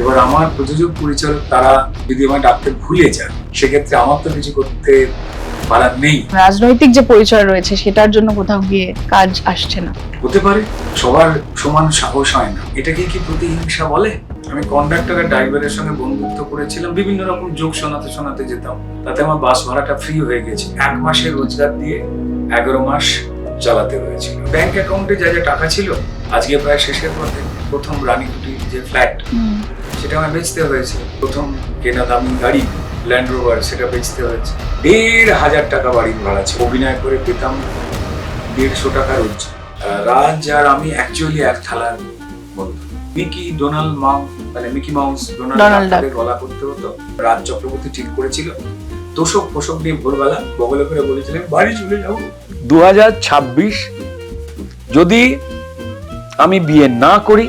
এবার আমার প্রযোজক পরিচালক তারা যদি আমার ডাকতে ভুলে যান সেক্ষেত্রে আমার তো কিছু করতে পারার নেই। রাজনৈতিক যে পরিচয় রয়েছে সেটার জন্য কোথাও গিয়ে কাজ আসছে না। হতে পারে সবার সমান সাহস হয় না। এটাকে কি প্রতিহিংসা বলে? আমি কন্ডাক্টর আর ড্রাইভারের সঙ্গে বন্ধুত্ব করেছিলাম বিভিন্ন রকম যোগ শোনাতে শোনাতে যেতাম। তাতে আমার বাস ভাড়াটা ফ্রি হয়ে গেছে। এক মাসের রোজগার দিয়ে এগারো মাস চালাতে হয়েছিল। ব্যাংক অ্যাকাউন্টে যা যা টাকা ছিল আজকে প্রায় শেষের পথে প্রথম রানীকুটির যে ফ্ল্যাট সেটা আমার বেচতে হয়েছে। প্রথম কেনা দামি গাড়ি ল্যান্ড রোভার সেটা বেচতে হয়েছে। দেড় হাজার টাকা বাড়ির ভাড়া ছিল। অভিনয় করে পেতাম দেড়শো টাকা রোজ। রাজ আর আমি অ্যাকচুয়ালি এক থালার বন্ধু। মিকি ডোনাল্ড মাউ মানে মিকি মাউস ডোনাল্ড ডাকের গলা করতে হতো। রাজ চক্রবর্তী ঠিক করেছিল। তোষক ফোষক নিয়ে ভোরবেলা বগলে করে বলেছিলেন বাড়ি চলে যাব দু যদি আমি বিয়ে না করি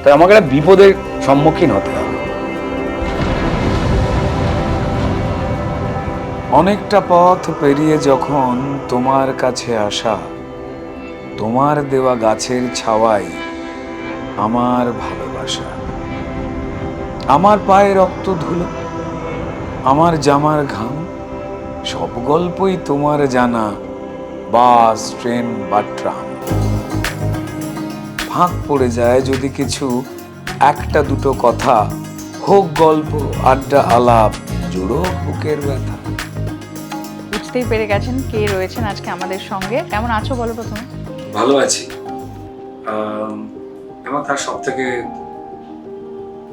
তাহলে আমাকে একটা বিপদের সম্মুখীন হতে হবে। অনেকটা পথ পেরিয়ে যখন তোমার কাছে আসা, তোমার দেওয়া গাছের ছাওয়াই আমার ভালোবাসা। আমার পায়ে রক্ত ধুলো, আমার জামার ঘাম, সব গল্পই তোমার জানা বাস, ট্রেন বা ট্রাম। ফাঁক পড়ে যায় যদি কিছু একটা দুটো কথা। হোক গল্প আড্ডা আলাপ জুড়ো বুকের ব্যথা। বুঝতেই পেরে গেছেন কে রয়েছেন আজকে আমাদের সঙ্গে। কেমন আছো বলো প্রথমে? ভালো আছি। আম, এবং তার সব থেকে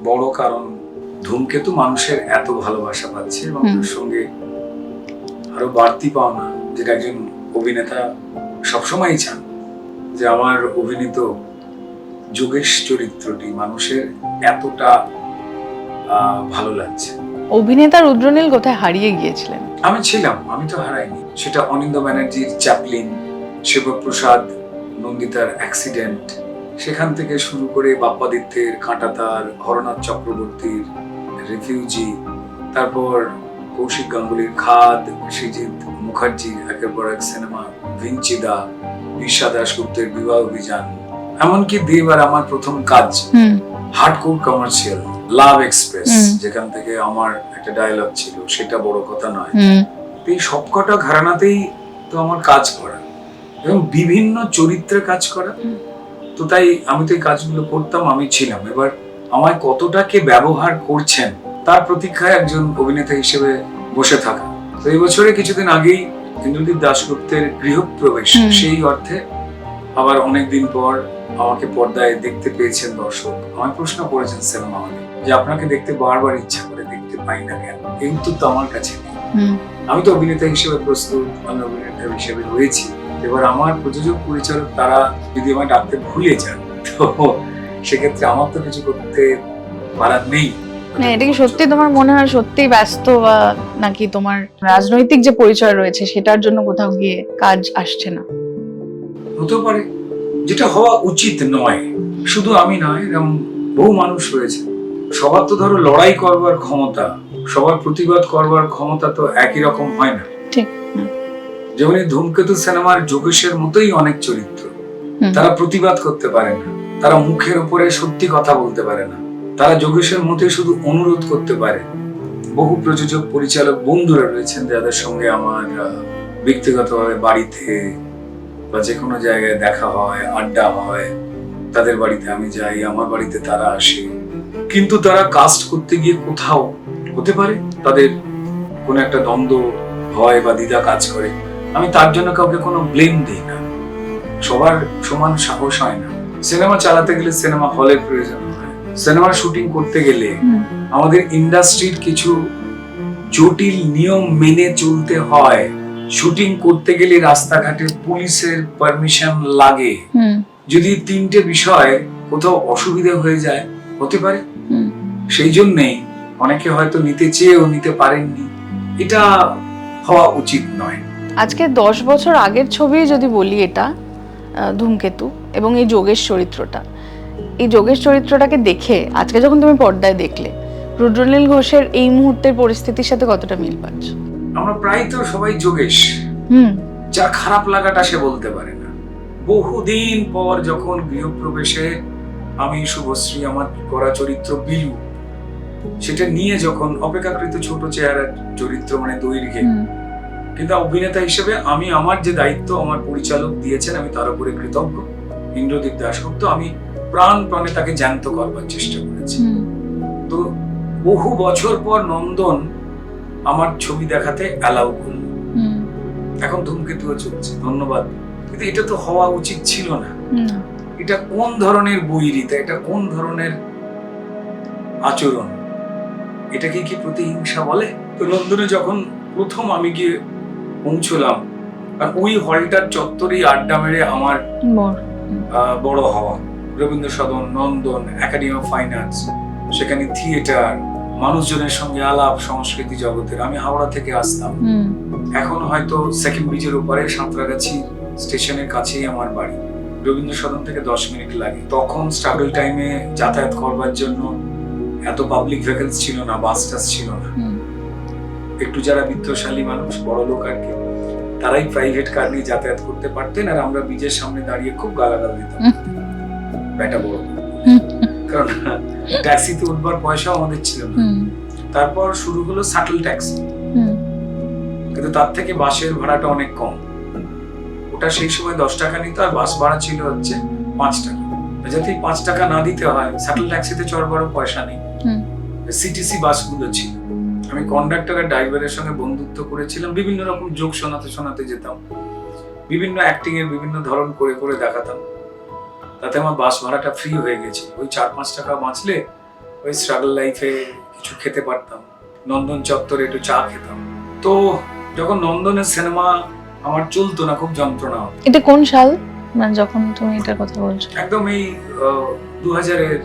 বড় কারণ ধূমকেতু মানুষের এত ভালোবাসা পাচ্ছে এবং তার সঙ্গে আরও বাড়তি পাওনা যেটা একজন অভিনেতা সবসময়ই চান যে আমার অভিনীত যোগেশ চরিত্রটি মানুষের এতটা ভালো লাগছে। অভিনেতা রুদ্রনীল কোথায় হারিয়ে গিয়েছিলেন? আমি ছিলাম আমি তো হারাইনি। সেটা অনিন্দ ব্যানার্জির চ্যাপলিন শিবপ্রসাদ নন্দিতার অ্যাক্সিডেন্ট সেখান থেকে শুরু করে বাপ্পাদিত্যের কাঁটাতার হরনাথ চক্রবর্তীর রিফিউজি তারপর কৌশিক গাঙ্গুলির খাদ সৃজিত মুখার্জির একের পর এক সিনেমা ভিঞ্চিদা ঈশা দাশগুপ্তের বিবাহ অভিযান এমনকি দেব আমার প্রথম কাজ হার্ডকোর কমার্শিয়াল লাভ এক্সপ্রেস যেখান থেকে আমার একটা ডায়লগ ছিল সেটা বড় কথা নয়। এই সবকটা ঘরানাতেই তো আমার কাজ করা এবং বিভিন্ন চরিত্রে কাজ করা। তো তাই আমি তো এই কাজগুলো করতাম আমি ছিলাম। এবার আমায় কতটা কে ব্যবহার করছেন তার প্রতীক্ষায় একজন অভিনেতা হিসেবে বসে থাকা। তো এই বছরে কিছুদিন আগেই ইন্দ্রদীপ দাশগুপ্তের গৃহপ্রবেশ সেই অর্থে আবার অনেকদিন পর আমাকে পর্দায় দেখতে পেয়েছেন দর্শক। আমায় প্রশ্ন করেছেন সিনেমা হলে যে আপনাকে দেখতে বারবার ইচ্ছা করে দেখতে পাই না কেন? এই উত্তর তো আমার কাছে নেই। আমি তো অভিনেতা হিসেবে প্রস্তুত আমি অভিনেতা হিসেবে রয়েছি। এবার আমার প্রযোজক পরিচালক তারা যদি আমায় ডাকতে ভুলে যান তো সেক্ষেত্রে আমার তো কিছু করতে পারার নেই। না এটা কি সত্যি তোমার মনে হয় সত্যি ব্যস্ত বা নাকি তোমার রাজনৈতিক যে পরিচয় রয়েছে সেটার জন্য কোথাও গিয়ে কাজ আসছে না? হতে পারে। যেটা হওয়া উচিত নয়। শুধু আমি নয় এরকম বহু মানুষ রয়েছে। সবার তো ধরো লড়াই করবার ক্ষমতা সবার প্রতিবাদ করবার ক্ষমতা তো একই রকম হয় না। যেমন ধূমকেতু সিনেমার যোগেশের মতোই অনেক চরিত্র। তারা প্রতিবাদ করতে পারে না। তারা মুখের উপরে সত্যি কথা বলতে পারে না। তারা যোগেশের মতোই শুধু অনুরোধ করতে পারে। বহু প্রযোজক পরিচালক বন্ধুরা রয়েছেন যাদের সঙ্গে আমার ব্যক্তিগতভাবে বাড়িতে বা যে কোনো জায়গায় দেখা হয় আড্ডা হয় তাদের বাড়িতে আমি যাই আমার বাড়িতে তারা আসে। কিন্তু তারা কাস্ট করতে গিয়ে কোথাও হতে পারে? তাদের কোনো একটা দ্বন্দ্ব হয় বা দ্বিধা কাজ করে। আমি তার জন্য কাউকে কোনো ব্লেম দিই না। সবার সমান সাহস হয় না। সিনেমা চালাতে গেলে সিনেমা হলের প্রয়োজন হয়। সিনেমার শুটিং করতে গেলে আমাদের ইন্ডাস্ট্রির কিছু জটিল নিয়ম মেনে চলতে হয়। শুটিং করতে গেলে রাস্তাঘাটে পুলিশের পারমিশন লাগে। যদি তিনটে বিষয় কোথাও অসুবিধা হয়ে যায় হতে পারে। সেই জন্যেই অনেকে হয়তো নিতে চেয়েও নিতে পারেননি। এটা হওয়া উচিত নয়। আজকে দশ বছর আগের ছবি যদি বলি এটা ধূমকেতু এবং এই যোগেশ চরিত্রটা। এই যোগেশ চরিত্রটাকে দেখে আজকে যখন তুমি পর্দায় দেখলে রুদ্রনীল ঘোষের এই মুহূর্তের পরিস্থিতির সাথে কতটা মিল পাচ্ছ? আমরা প্রায় তো সবাই যোগেশ। যার খারাপ লাগাটা সে বলতে পারে না। বহুদিন পর যখন গৃহপ্রবেশে আমি শুভশ্রী আমার করা চরিত্র বিলু সেটা নিয়ে যখন অপেক্ষাকৃত ছোট চেহারার চরিত্র মানে দৈর্ঘ্যে কিন্তু অভিনেতা হিসেবে আমি আমার যে দায়িত্ব আমার পরিচালক দিয়েছেন আমি তার উপরে কৃতজ্ঞ। ইন্দ্রদীপ দাশগুপ্ত আমি প্রাণ প্রাণে তাকে জ্যান্ত করবার চেষ্টা করেছি। তো বহু বছর পর নন্দন আমার ছবি দেখাতে অ্যালাউ করল। এখন ধূমকেতুও চলছে ধন্যবাদ। কিন্তু এটা তো হওয়া উচিত ছিল না। এটা কোন ধরনের বৈরিতা এটা কোন ধরনের আচরণ? এটাকে কি প্রতিহিংসা বলে? তো লন্ডনে যখন প্রথম আমি গিয়ে পৌঁছলাম আর ওই হলটার চত্বরেই আড্ডা মেরে আমার বড় হওয়া। Rabindra Sadan Nandan academy of finance সেখানে থিয়েটার মানুষজনের সঙ্গে আলাপ সংস্কৃতি জগতের। আমি হাওড়া থেকে আসতাম। এখন হয়তো সেকেন্ড ব্রিজের উপরে সাঁতরাগাছি স্টেশনের কাছেই আমার বাড়ি। রবীন্দ্র সদন থেকে দশ মিনিট লাগে। তখন স্ট্রাগল টাইমে যাতায়াত করবার জন্য এত পাবলিক ভেহিকলস ছিল না বাস টাস ছিল না। একটু যারা বিত্তশালী মানুষ বড় লোক আর কি তারাই প্রাইভেট কার নিয়ে যাতায়াত করতে পারতেন আর আমরা ব্রিজের সামনে দাঁড়িয়ে খুব গালাগাল দিতাম। বেটা বড় কারণ ট্যাক্সিতে উঠবার পয়সাও আমাদের ছিল না। তারপর শুরু হলো শাটল ট্যাক্সি কিন্তু তার থেকে বাসের ভাড়াটা অনেক কম। ওটা সেই সময় দশ টাকা নিত আর বাস ভাড়া ছিল হচ্ছে পাঁচ টাকা। যাতে পাঁচ টাকা না দিতে হয় শাটল ট্যাক্সিতে চড়বারও পয়সা নেই। সিটিসি বাসগুলো ছিল। আমি কন্ডাক্টর আর ড্রাইভারের সঙ্গে বন্ধুত্ব করেছিলাম বিভিন্ন রকম যোগ শোনাতে শোনাতে যেতাম। বিভিন্ন অ্যাক্টিং এর বিভিন্ন ধরন করে করে দেখাতাম। তাতে আমার বাস ভাড়াটা ফ্রি হয়ে গেছে। ওই চার পাঁচ টাকা বাঁচলে ওই স্ট্রাগল লাইফে কিছু খেতে পারতাম। নন্দন চত্বরে একটু চা খেতাম। তো যখন নন্দনের সিনেমা আমার চলতো না খুব যন্ত্রণা হতো। এটা কোন সাল? মানে যখন তুমি এটার কথা বলছো। একদম এই দু হাজারের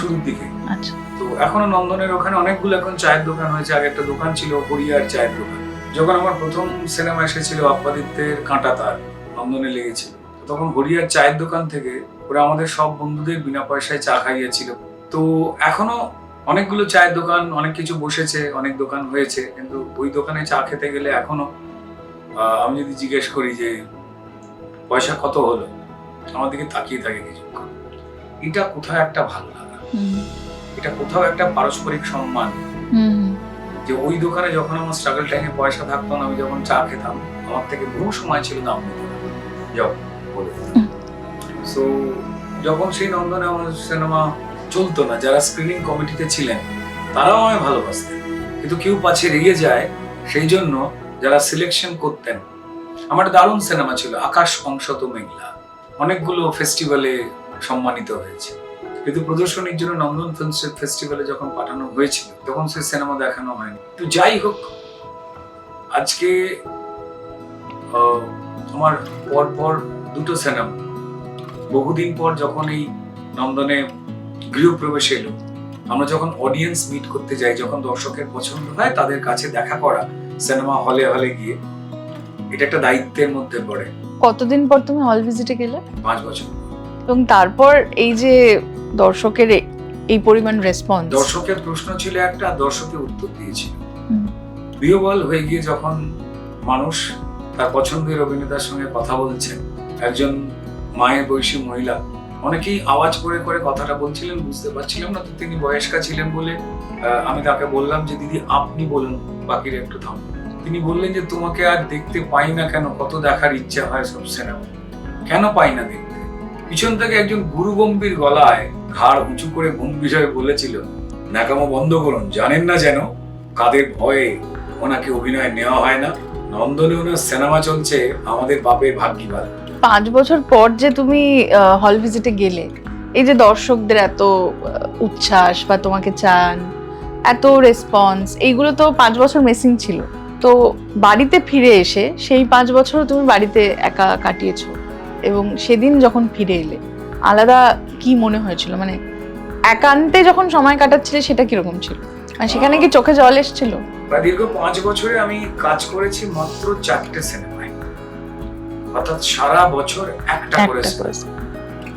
শুরুর দিকে। আচ্ছা। তো এখনও নন্দনের ওখানে অনেকগুলো এখন চায়ের দোকান হয়েছে। আগে একটা দোকান ছিল হরিয়ার চায়ের দোকান। যখন আমার প্রথম সিনেমা এসেছিল আপ্পাদিত্যের কাঁটা তার নন্দনে লেগেছিল। তখন হরিয়ার চায়ের দোকান থেকে ওরা আমাদের সব বন্ধুদের বিনা পয়সায় চা খাইয়েছিল। তো এখনও অনেকগুলো চায়ের দোকান অনেক কিছু বসেছে অনেক দোকান হয়েছে কিন্তু ওই দোকানে চা খেতে গেলে এখনও আমি যদি জিজ্ঞেস করি যে পয়সা কত হলো? আমার দিকে তাকিয়ে থাকে কিছুক্ষণ। এটা কোথাও একটা ভালো লাগা। এটা কোথাও একটা পারস্পরিক সম্মান। যে ওই দোকানে যখন আমার স্ট্রাগল টাইমে পয়সা থাকতো না আমি যখন চা খেতাম আমার থেকে বহু সময় ছিল না। যাও। বলে সো যখন সেই নন্দনে আমার সিনেমা চলতো না, যারা স্ক্রিনিং কমিটিতে ছিলেন, তারাও আমায় ভালোবাসতেন। কিন্তু কেউ পাছে রেগে যায়, সেই জন্য যারা সিলেকশন করতেন, আমার দারুণ সিনেমা ছিল, আকাশ অংশত মেঘলা। অনেকগুলো ফেস্টিভ্যালে সম্মানিত হয়েছে। কিন্তু প্রদর্শনীর জন্য নন্দন ফিল্ম ফেস্টিভ্যালে যখন পাঠানো হয়েছিল, তখন সেই সিনেমা দেখানো হয়নি। তো যাই হোক, আজকে আমার পরপর দুটো সিনেমা। বহুদিন পর যখন এই নন্দনে গৃহপ্রবেশ এলো আমরা যখন অডিয়েন্স মিট করতে যাই যখন দর্শকের পছন্দ হয় তাদের কাছে দেখা করা সিনেমা হলে হলে গিয়ে এটা একটা দায়িত্বের মধ্যে পড়ে। কতদিন পর তুমি হল ভিজিটে গেলে? পাঁচ বছর। এবং তারপর এই যে দর্শকের এই পরিমাণ রেসপন্স দর্শকের প্রশ্ন ছিল একটা দর্শকের উত্তর দিয়েছিল। বিহবল হয়ে গিয়ে যখন মানুষ তার পছন্দের অভিনেতার সঙ্গে কথা বলছেন একজন মায়ের বয়সী মহিলা। অনেকেই আওয়াজ করে করে কথাটা বলছিলেন, বুঝতে পারছিলাম না তো তিনি বয়স্কা ছিলেন বলে আমি তাকে বললাম যে, দিদি, আপনি বলুন। বাকিরা একটু থাম তিনি বললেন যে, তোমাকে আর দেখতে পাই না কেন? কত দেখার ইচ্ছা হয় সব সিনেমা কেন পাই না দেখতে? পিছন থেকে একজন গুরু গম্ভীর গলায় ঘাড় উঁচু করে গম্ভীর হয়ে বলেছিল, ন্যাকামো বন্ধ করুন, জানেন না যেন কাদের ভয়ে ওনাকে অভিনয় নেওয়া হয় না। নন্দনে ওনার সিনেমা চলছে, আমাদের বাপের ভাগ্যি ভালো পাঁচ বছর পর যে তুমি হল ভিজিটে গেলে এই যে দর্শকদের এত উচ্ছ্বাস বা তোমাকে চান এত রেসপন্স এইগুলো তো পাঁচ বছর মেসিং ছিল। তো বাড়িতে ফিরে এসে সেই পাঁচ বছর তুমি বাড়িতে একা কাটিয়েছো এবং সেদিন যখন ফিরে এলে আলাদা কি মনে হয়েছিল? মানে একান্তে যখন সময় কাটাচ্ছিলে সেটা কীরকম ছিল? মানে সেখানে কি চোখে জল এসেছিল? দীর্ঘ পাঁচ বছরে আমি কাজ করেছি মাত্র চারটে সিনেমায় অর্থাৎ সারা বছর একটা করে।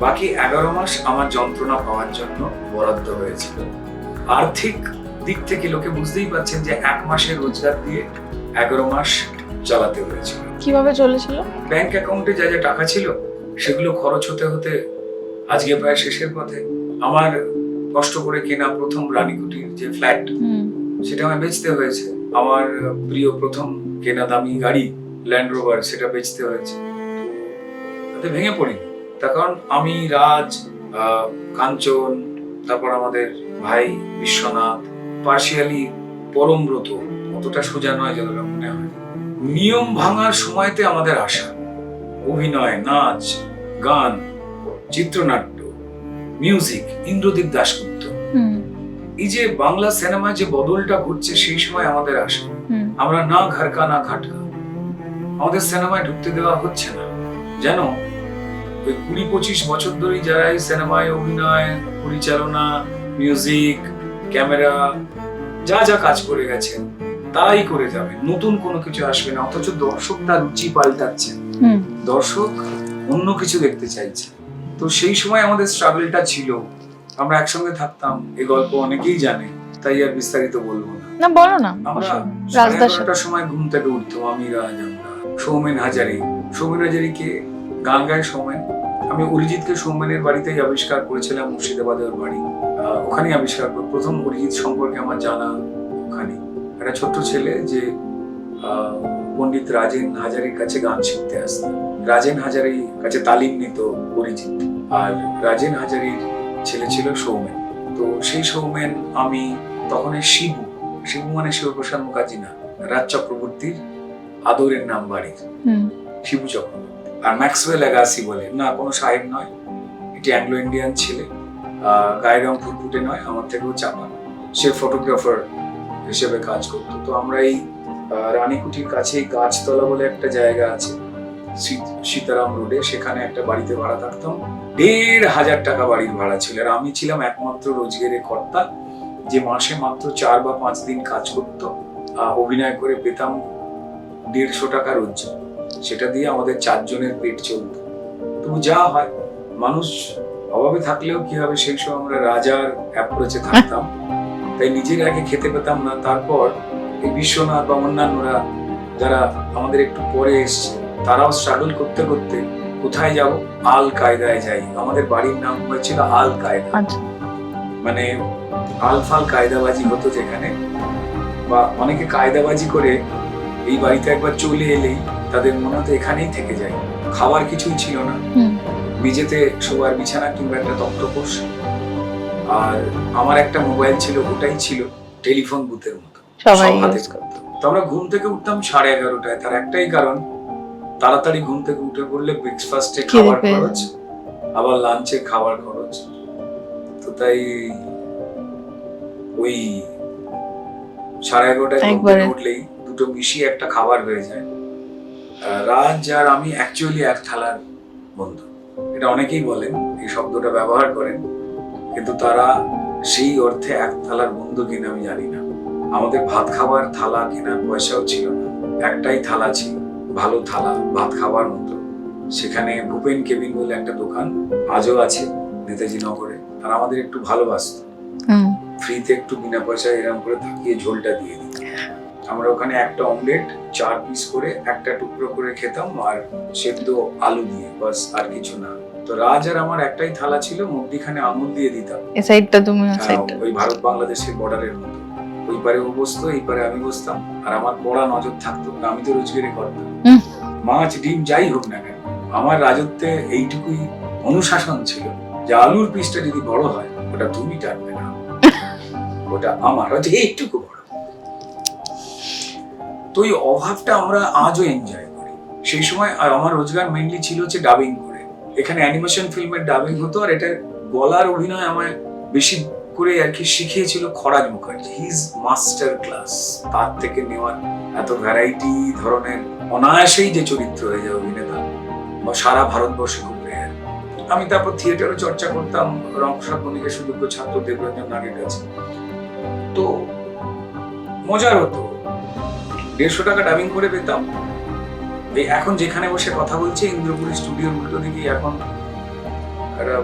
বাকি এগারো মাস আমার যন্ত্রণা পাওয়ার জন্য বরাদ্দ হয়েছিল। আর্থিক দিক থেকে লোকে বুঝতেই পারছেন যে এক মাসের রোজগার দিয়ে এগারো মাস চালাতে হয়েছিল। কীভাবে চলেছিল? ব্যাংক অ্যাকাউন্টে যা যা টাকা ছিল সেগুলো খরচ হতে হতে আজকে প্রায় শেষের পথে আমার কষ্ট করে কেনা প্রথম রানীকুটির যে ফ্ল্যাট সেটা আমায় বেচতে হয়েছে। আমার প্রিয় প্রথম কেনা দামি গাড়ি ল্যান্ড রোভার সেটা বেচতে হয়েছে। তাতে ভেঙে পড়ি। তার কারণ আমি রাজ কাঞ্চন তারপর আমাদের ভাই বিশ্বনাথ পার্শিয়ালি পরমব্রত অতটা সোজা নয় যতটা মনে হয়। নিয়ম ভাঙার সময়তে আমাদের আশা অভিনয় নাচ গান চিত্রনাট্য মিউজিক ইন্দ্রদীপ দাশগুপ্ত। হুম। এই যে বাংলা সিনেমায় যে বদলটা ঘটছে সেই সময় আমাদের আসে হুম। আমরা না ঘাটকা না ঘাটকা। আমাদের সিনেমায় ঢুকতে দেওয়া হচ্ছে না। যেন ওই কুড়ি পঁচিশ বছর ধরেই যারা এই সিনেমায় অভিনয় পরিচালনা মিউজিক ক্যামেরা যা যা কাজ করে গেছেন তারাই করে যাবে। নতুন কোনো কিছু আসবে না অথচ দর্শক তার রুচি পাল্টাচ্ছে। দর্শক অন্য কিছু দেখতে চাইছে। তো সেই সময় আমাদের স্ট্রাগলটা ছিল। আমরা একসঙ্গে থাকতাম এই গল্প অনেকেই জানে তাই আর বিস্তারিত বলব না। না বলো না। আমরা সাড়ে সময় ঘুম থেকে উঠতাম আমি রাজ আমরা সৌমেন হাজারি। সৌমেন হাজারিকে গান গায় সৌমেন। আমি অরিজিৎকে সৌমেনের বাড়িতেই আবিষ্কার করেছিলাম মুর্শিদাবাদের বাড়ি। ওখানেই আবিষ্কার করি প্রথম অরিজিৎ সম্পর্কে আমার জানা ওখানে। একটা ছোট্ট ছেলে যে পণ্ডিত রাজেন হাজারির কাছে গান শিখতে আসতেন রাজেন হাজারির কাছে তালিম নিত অরিজিৎ। আর রাজেন হাজারির ছেলে ছিল সৌমেন। তো সেই সৌমেন আমি তখন শিবু। শিবু মানে শিবপ্রসাদ মুখার্জি না রাজ চক্রবর্তীর আদরের নাম বাড়ির। শিবু চক্রবর্তী। আর ম্যাক্সওয়েল অ্যাগাসি বলে। না, কোনো সাহেব নয়। এটি অ্যাংলো ইন্ডিয়ান ছেলে। গায়ের রং ফুটফুটে নয়, আমার থেকেও চাপা। সে ফটোগ্রাফার হিসেবে কাজ করতো। তো আমরা এই রানীকুঠির কাছেই গাছতলা বলে একটা জায়গা আছে সীতারাম রোডে। সেখানে একটা বাড়িতে ভাড়া থাকতাম। দেড় হাজার টাকা বাড়ির ভাড়া ছিল। আর আমি ছিলাম একমাত্র রোজগারের কর্তা। যে মাসে মাত্র চার বা পাঁচ দিন কাজ করতো অভিনয় করে পেতাম দেড়শো টাকা রোজ সেটা দিয়ে আমাদের চারজনের পেট চলত তবু যা হয় মানুষ অভাবে থাকলেও কি হবে সেই সময় আমরা রাজার অ্যাপ্রোচে থাকতাম। তাই নিজের আগে খেতে পেতাম না তারপর এই বিশ্বনাথ বা অন্যান্যরা যারা আমাদের একটু পরে এসছে তারাও স্ট্রাগল করতে করতে কোথায় যাব? আল কায়দায় যাই। আমাদের বাড়ির নাম হয়েছিল আল কায়দা আচ্ছা। মানে আলফাল কায়দাবাজি হতো যেখানে। বা অনেকে কায়দাবাজি করে এই বাড়িতে একবার চলে এলেই তাদের মনে হতো এখানেই থেকে যায়। খাবার কিছুই ছিল না। মেঝেতে শোবার বিছানা কিংবা একটা তক্তপোষ। আর আমার একটা মোবাইল ছিল ওটাই ছিল টেলিফোন বুথের মতো। সবাই। তো আমরা ঘুম থেকে উঠতাম সাড়ে এগারোটায়। তার একটাই কারণ তাড়াতাড়ি ঘুম থেকে উঠে পড়লে ব্রেকফাস্টে খাবার খরচ আবার লাঞ্চে খাবার খরচ। তো তাই ওই সাড়ে এগারোটায় উঠলেই দুটো মিশিয়ে একটা খাবার হয়ে যায়। রাজ আর আমি অ্যাকচুয়ালি এক থালার বন্ধু। এটা অনেকেই বলেন এই শব্দটা ব্যবহার করেন কিন্তু তারা সেই অর্থে এক থালার বন্ধু কিনা আমি জানি না। আমাদের ভাত খাবার থালা কেনার পয়সাও ছিল না। একটাই থালা ছিল ভালো থালা ভাত খাবার মতো। সেখানে ভূপেন কেবিন বলে একটা দোকান আজও আছে নেতাজি নগরে আর আমাদের একটু ভালোবাসত। ফ্রিতে একটু বিনা পয়সায় এরকম করে থাকিয়ে ঝোলটা দিয়ে দিত। আমরা ওখানে একটা অমলেট চার পিস করে একটা টুকরো করে খেতাম আর সেদ্ধ আলু দিয়ে বাস আর কিছু না। তো রাজ আর আমার একটাই থালা ছিল মধ্যিখানে আঙুল দিয়ে দিতাম। এই সাইডটা তুমি হ্যাঁ, ওই ভারত বাংলাদেশের বর্ডারের মতো। ওই পারে ও বসতো এই পারে আমি বসতাম। আর আমার কড়া নজর থাকতো আমি তো রোজগারি করতাম। মাছ ডিম যাই হোক না কেন আমার রাজত্বে এইটুকুই অনুশাসন ছিল যে আলুর পিসটা যদি বড় হয় ওটা তুমি টানবে না। ওটা আমার হচ্ছে এইটুকু বড়। তো ওই অভাবটা আমরা আজও এনজয় করি। সেই সময় আর আমার রোজগার মেইনলি ছিল হচ্ছে ডাবিং করে। এখানে অ্যানিমেশন ফিল্মের ডাবিং হতো আর এটা গলার অভিনয় আমায় বেশি করে আর কি শিখিয়েছিল Kharaj Mukherjee. His master class তার থেকে নেওয়ার এত ভ্যারাইটি ধরনের অনায়াসেই যে চরিত্র হয়ে যায় অভিনেতা বা সারা ভারতবর্ষে খুব রেয়ার আমি তারপর থিয়েটারও চর্চা করতাম, রংপ্রসাদ বণিকের সুযোগ্য ছাত্র দেবরঞ্জন নাগের কাছে। তো মজার হতো। দেড়শো টাকা ডাবিং করে পেতাম। এই এখন যেখানে বসে কথা বলছি ইন্দ্রপুরী স্টুডিওর উল্টো দিকেই এখন একটা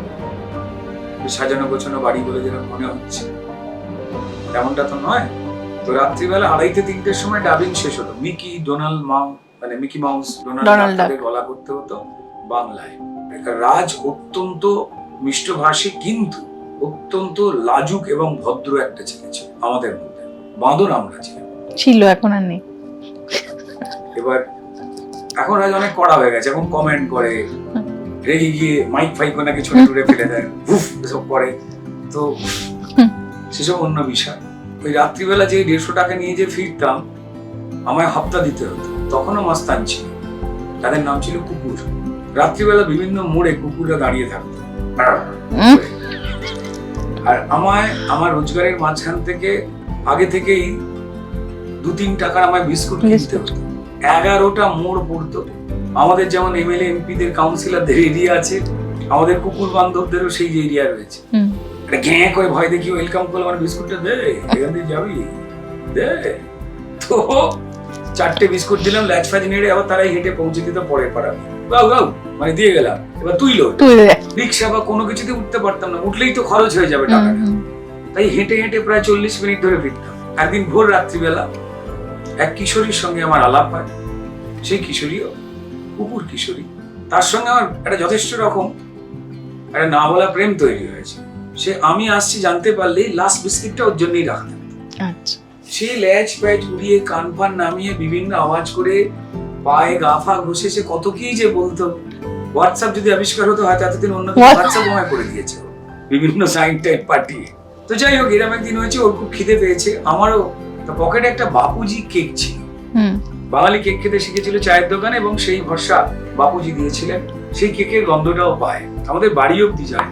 সাজানো গোছানো বাড়ি বলে যেরকম মনে হচ্ছে। তেমনটা তো নয়। তো রাত্রিবেলা আড়াইটে তিনটের সময় ডাবিং শেষ হতো। মিকি ডোনাল্ড মাউ মানে মিকি মাউস ডোনাল্ড গলা করতে হতো বাংলায়। রাজ অত্যন্ত মিষ্টভাষী কিন্তু অত্যন্ত লাজুক এবং ভদ্র একটা ছেলে ছিল আমাদের মধ্যে। বাঁদর আমরা ছিলাম। ছিল এখন আর নেই। এবার এখন আজ অনেক কড়া হয়ে গেছে এখন কমেন্ট করে রেগে গিয়ে মাইক ফাইক নাকি ছুটে টুটে ফেলে দেয় উফ এসব করে। তো সেসব অন্য বিষয়। ওই রাত্রিবেলা যে দেড়শো টাকা নিয়ে যে ফিরতাম আমায় হপ্তা দিতে হতো। তখনও মাস্তান ছিল। তাদের নাম ছিল কুকুর। রাত্রিবেলা বিভিন্ন মোড়ে কুকুররা দাঁড়িয়ে থাকতো। আর আমায় আমার রোজগারের মাঝখান থেকে আগে থেকেই দু তিন টাকার আমায় বিস্কুট কিনতে হতো। এগারোটা মোড় পড়তো। আমাদের যেমন এমএলএ এমপিদের কাউন্সিলরদের এরিয়া আছে আমাদের কুকুর বান্ধবদেরও সেই এরিয়া রয়েছে। একটা ঘ্যাঁ করে ভয় দেখি ওয়েলকাম আমার বিস্কুটটা দে এখান দিয়ে যাবি? দে। তো চারটে বিস্কুট দিলাম ল্যাচ ফ্যাচ নেড়ে আবার তারাই হেঁটে পৌঁছে দিত পরের পাড়া। গাও গাও মানে দিয়ে গেলাম। এবার তুই লোট রিক্সা বা কোনো কিছুতে উঠতে পারতাম না উঠলেই তো খরচ হয়ে যাবে টাকাটা। তাই হেঁটে হেঁটে প্রায় চল্লিশ মিনিট ধরে ফিরতাম। একদিন ভোর রাত্রিবেলা এক কিশোরীর সঙ্গে আমার আলাপ হয়। সেই কিশোরীও কুকুর কিশোরী। তার সঙ্গে আমার একটা যথেষ্ট রকম একটা না বলা প্রেম তৈরি হয়েছে। সে আমি আসছি জানতে পারলেই লাস্ট বিস্কিটটা ওর জন্যই রাখতাম আচ্ছা। সে ল্যাচ প্যাচ উড়িয়ে কান ফান নামিয়ে বিভিন্ন আওয়াজ করে পায়ে গা ফা ঘষে সে কত কি যে বলতো। হোয়াটসঅ্যাপ যদি আবিষ্কার হতো হয়তো এতদিন অন্য? হোয়াটসঅ্যাপ আমায় করে দিয়েছে। বিভিন্ন সাইন টাইপ পাঠিয়ে। তো যাই হোক এরকম একদিন হয়েছে ওর খুব খিদে পেয়েছে। আমারও পকেটে একটা বাপুজি কেক ছিল। বাঙালি কেক খেতে শিখেছিল চায়ের দোকানে এবং সেই ভরসা বাপুজি দিয়েছিলেন। সেই কেকের গন্ধটাও পায়। আমাদের বাড়ি অব্দি যায়।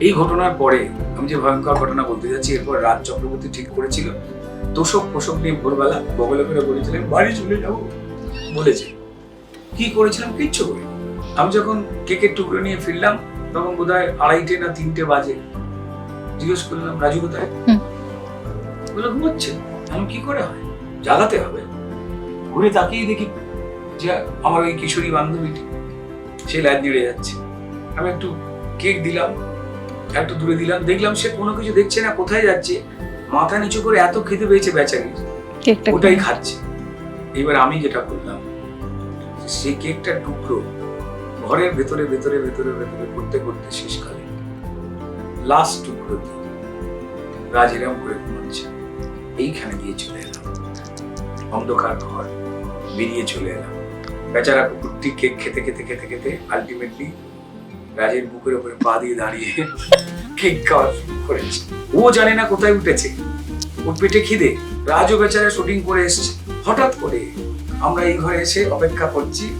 এই ঘটনার পরে আমি যে ভয়ঙ্কর ঘটনা বলতে যাচ্ছি এরপর রাজ চক্রবর্তী ঠিক করেছিল। তোষক ফোষক নিয়ে ভোরবেলা বগলে করে বলেছিলেন বাড়ি চলে যাব বলেছে। কি করেছিলাম? কিচ্ছু করি আমি যখন কেকের টুকরো নিয়ে ফিরলাম তখন বোধ হয় আড়াইটে না তিনটে বাজে। জিজ্ঞেস করলাম রাজু কোথায়? বলে ঘুমোচ্ছে। আমি কি করে হয়? জাগাতে হবে। ঘুরে তাকিয়ে দেখি যে আমার ওই কিশোরী বান্ধবীটি সে ল্যাদ নেড়ে যাচ্ছে। আমি একটু কেক দিলাম একটু দূরে দিলাম দেখলাম সে কোনো কিছু দেখছে না কোথায় যাচ্ছে? মাথা নিচু করে এত খেতে পেয়েছে বেচারি। ওটাই খাচ্ছে। এবার আমি যেটা করলাম সেই কেকটার টুকরো ঘরের ভেতরে ভেতরে ভেতরে ভেতরে করতে করতে শেষকালে লাস্ট টুকরো দিয়ে রাজ করে ঘুমাচ্ছে। এইখানে গিয়ে চলে এলাম। অন্ধকার ঘর, বেরিয়ে চলে এলাম। বেচারা কুকুরটি কেক খেতে খেতে খেতে খেতে আলটিমেটলি রাজের বুকের উপরে পা দিয়ে দাঁড়িয়ে কেক খাওয়া শুরু করেছে। ও জানে না কোথায় উঠেছে। ওর পেটে খিদে। রাজও বেচারা শুটিং করে এসেছে। হঠাৎ করে আমরা এই ঘরে এসে অপেক্ষা করছি।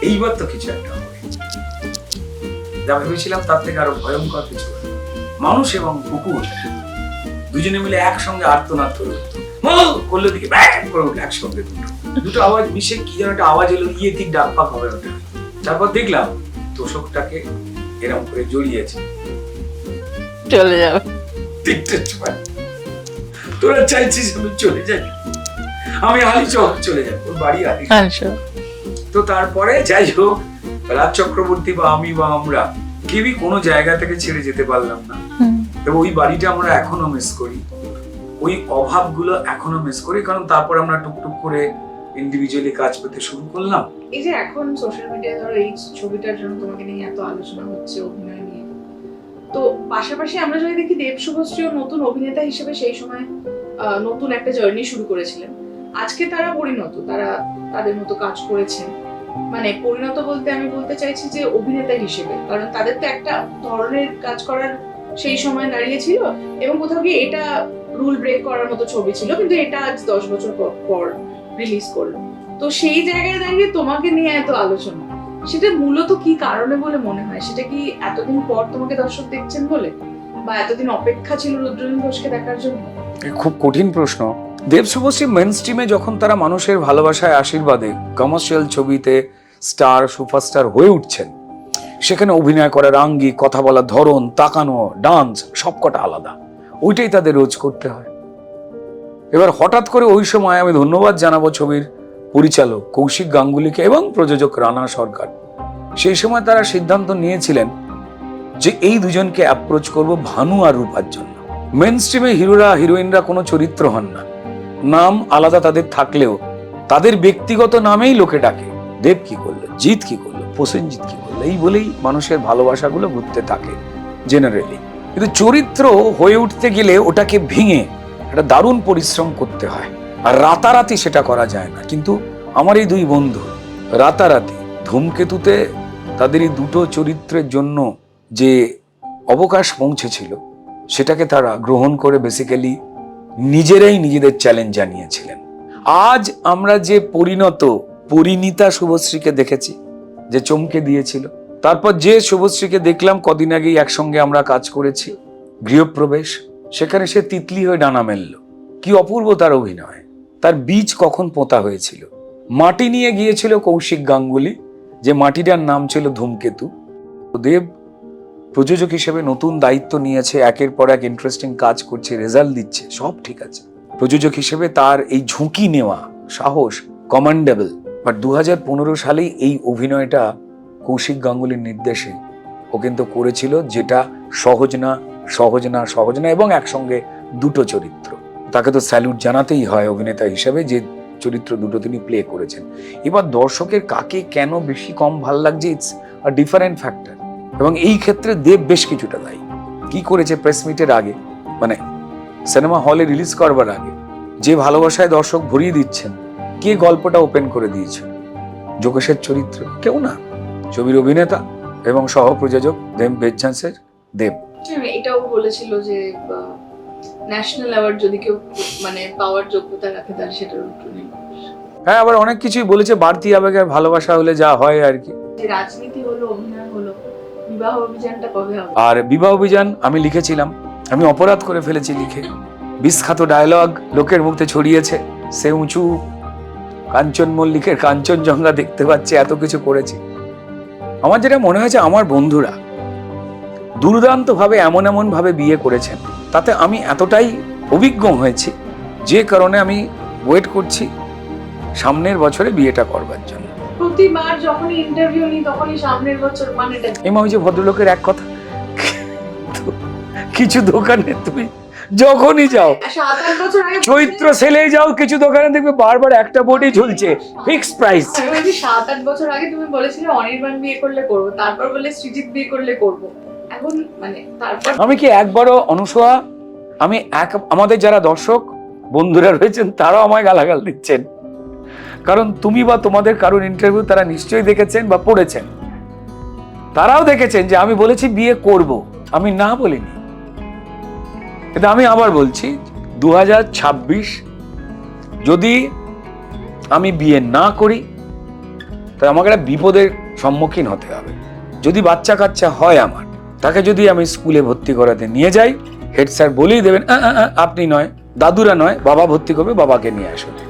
এইবার তো কিছু একটা যা ভেবেছিলাম তার থেকে আরও ভয়ঙ্কর কিছু মানুষ এবং কুকুর দুজনে মিলে একসঙ্গে আর্তনাদ করে। উঠতো। করল দিকে ব্যাগ করে উঠল একসঙ্গে দুটো। দুটো আওয়াজ মিশে কি যেন একটা আওয়াজ এলো ইয়ে ঠিক ডাক পাক হবে ওটা তারপর দেখলাম তোষকটাকে এরম করে জড়িয়েছে চলে যাবে তিনটে সময় তোরা চাইছিস আমি চলে যাই? আমি আলি চক চলে যাব ওর বাড়ি আলি আচ্ছা তো তারপরে যাই হোক রাজ চক্রবর্তী বা আমি বা আমরা কেউই কোনো জায়গা থেকে ছেড়ে যেতে পারলাম না। এবং ওই বাড়িটা আমরা এখনও মিস করি। ওই অভাবগুলো এখনও মিস করি, কারণ তারপর আমরা টুকটুক করে ইন্ডিভিজুয়ালি কাজ পেতে শুরু করলাম। এই যে এখন সোশ্যাল মিডিয়া ধরো, এই ছবিটার জন্য তোমাকে নিয়ে এত আলোচনা হচ্ছে, অভিনয় নিয়ে। তো পাশাপাশি আমরা যদি দেখি দেব শুভশ্রীও নতুন অভিনেতা হিসেবে সেই সময় নতুন একটা জার্নি শুরু করেছিলেন। আজকে তারা পরিণত, তারা তাদের মতো কাজ করেছেন। মানে পরিণত বলতে আমি বলতে চাইছি যে অভিনেতা হিসেবে। কারণ তাদের তো একটা ধরনের কাজ করার সেই সময় দাঁড়িয়েছিল এবং কোথাও গিয়ে এটা রুল ব্রেক করার মতো ছবি ছিল, কিন্তু এটা আজ দশ বছর পর- রিলিজ করল। তো সেই জায়গায় দাঁড়িয়ে তোমাকে নিয়ে এত আলোচনা, সেটা মূলত কি কারণে বলে মনে হয়? সেটা কি এতদিন পর তোমাকে দর্শক দেখছেন বলে? বা এতদিন অপেক্ষা ছিল রুদ্রনীল ঘোষকে দেখার জন্য? খুব কঠিন প্রশ্ন। দেব শুভশ্রী মেন স্ট্রিমে যখন তারা মানুষের ভালোবাসায় আশীর্বাদে কমার্শিয়াল ছবিতে স্টার সুপারস্টার হয়ে উঠছেন, সেখানে অভিনয় করার আঙ্গিক কথা বলার ধরন, তাকানো ডান্স সবকটা আলাদা। ওইটাই তাদের রোজ করতে হয়। এবার হঠাৎ করে ওই সময় আমি ধন্যবাদ জানাব ছবির পরিচালক কৌশিক গাঙ্গুলিকে এবং প্রযোজক রানা সরকার। সেই সময় তারা সিদ্ধান্ত নিয়েছিলেন যে এই দুজনকে অ্যাপ্রোচ করব ভানু আর রূপার জন্য। মেন স্ট্রিমে হিরোরা, হিরোইনরা কোনো চরিত্র হন না। নাম আলাদা তাদের থাকলেও তাদের ব্যক্তিগত নামেই লোকে ডাকে। দেব কি করল, জিৎ কি করল, প্রসেনজিৎ কি করল, এই বলেই মানুষের ভালোবাসাগুলো ঘুরতে থাকে জেনারেলি কিন্তু চরিত্র হয়ে উঠতে গেলে ওটাকে ভেঙে একটা দারুণ পরিশ্রম করতে হয়। আর রাতারাতি সেটা করা যায় না। কিন্তু আমার এই দুই বন্ধু, রাতারাতি ধূমকেতুতে তাদের এই দুটো চরিত্রের জন্য যে অবকাশ পৌঁছেছিল, সেটাকে তারা গ্রহণ করে বেসিক্যালি নিজেরাই নিজেদের চ্যালেঞ্জ জানিয়েছিলেন। আজ আমরা যে পরিণত পরিণীতা শুভশ্রীকে দেখেছি, যে চমকে দিয়েছিল, তারপর যে শুভশ্রীকে দেখলাম কদিন আগেই একসঙ্গে আমরা কাজ করেছি, গৃহপ্রবেশ, সেখানে সে তিতলি হয়ে ডানা মেলল। কি অপূর্ব তার অভিনয়। তার বীজ কখন পোঁতা হয়েছিল? মাটি নিয়ে গিয়েছিল কৌশিক গাঙ্গুলি, যে মাটিটার নাম ছিল ধূমকেতু। দেব প্রযোজক হিসেবে নতুন দায়িত্ব নিয়েছে, একের পর এক ইন্টারেস্টিং কাজ করছে রেজাল্ট দিচ্ছে, সব ঠিক আছে। প্রযোজক হিসেবে তার এই ঝুঁকি নেওয়া সাহস কমান্ডেবল বাট দু হাজার পনেরো সালেই এই অভিনয়টা কৌশিক গাঙ্গুলির নির্দেশে ও কিন্তু করেছিল, যেটা সহজ না সহজ না সহজ না এবং একসঙ্গে দুটো চরিত্র। তাকে তো স্যালুট জানাতেই হয় অভিনেতা হিসেবে যে চরিত্র দুটো তিনি প্লে করেছেন। এবার দর্শকের কাকে কেন বেশি কম ভালো লাগছে ইটস আ ডিফারেন্ট ফ্যাক্টর এবং এই ক্ষেত্রে দেব বেশ কিছুটা দায়ী। কি করেছে প্রেস মিটের আগে? মানে সিনেমা হলে রিলিজ করবার আগে। যে ভালোবাসায় দর্শক ভরিয়ে দিচ্ছেন কে গল্পটা ওপেন করে দিয়েছে? যোগেশের চরিত্র? কেউ না। ছবির অভিনেতা এবং সহ প্রযোজক দেব বেচান্সের দেব। হ্যাঁ, এটাও বলেছিল যে ন্যাশনাল অ্যাওয়ার্ড যদি কেউ মানে পাওয়ার যোগ্যতা রাখে তাহলে সেটা রুদ্রনীল হ্যাঁ আবার অনেক কিছুই বলেছে বাড়তি আবেগের ভালোবাসা হলে যা হয় আর কি। রাজনীতি হলো অভিনয় হলো বিবাহ অভিযানটা কবে হবে? আর বিবাহ অভিযান আমি লিখেছিলাম। আমি অপরাধ করে ফেলেছি লিখে। বিখ্যাত ডায়লগ লোকের মুখে ছড়িয়েছে। সে উঁচু কাঞ্চন মল্লিকের কাঞ্চনজঙ্ঘা দেখতে পাচ্ছে, এত কিছু করেছি। আমার যেটা মনে হয়েছে আমার বন্ধুরা দুর্দান্ত ভাবে এমন এমন ভাবে বিয়ে করেছেন, তাতে আমি এতটাই অভিজ্ঞ হয়েছি, যে কারণে আমি ওয়েট করছি সামনের বছরে বিয়েটা করবার জন্য। প্রতিবার যখনই ইন্টারভিউ নিই তখনই সামনের বছর মানেটা এমা ওই যে ভদ্রলোকের এক কথা কিছু দোকানে তুমি যখনই যাও চৈত্র সেলে যাও কিছু দোকানে দেখবে বারবার একটা বোর্ডই ঝুলছে ফিক্সড প্রাইস সাত আট বছর আগে তুমি বলেছিলে অনির্বাণ বিয়ে করলে করব তারপর বলে সৃজিত বিয়ে করলে করব। এখন মানে তারপর আমি কি একবারও অনুসোয়া? আমি এক আমাদের যারা দর্শক বন্ধুরা রয়েছেন তারাও আমায় গালাগাল দিচ্ছেন। কারণ তুমি বা তোমাদের কারোর ইন্টারভিউ তারা নিশ্চয়ই দেখেছেন বা পড়েছেন। তারাও দেখেছেন যে আমি বলেছি বিয়ে করব আমি না বলিনি। কিন্তু আমি আবার বলছি দু যদি আমি বিয়ে না করি তাহলে আমাকে একটা বিপদের সম্মুখীন হতে হবে। যদি বাচ্চা কাচ্চা হয় আমার তাকে যদি আমি স্কুলে ভর্তি করাতে নিয়ে যাই হেড স্যার বলেই দেবেন "আ, আ, আ, আপনি নয় দাদুরা নয় বাবা ভর্তি করবে বাবাকে নিয়ে আসুন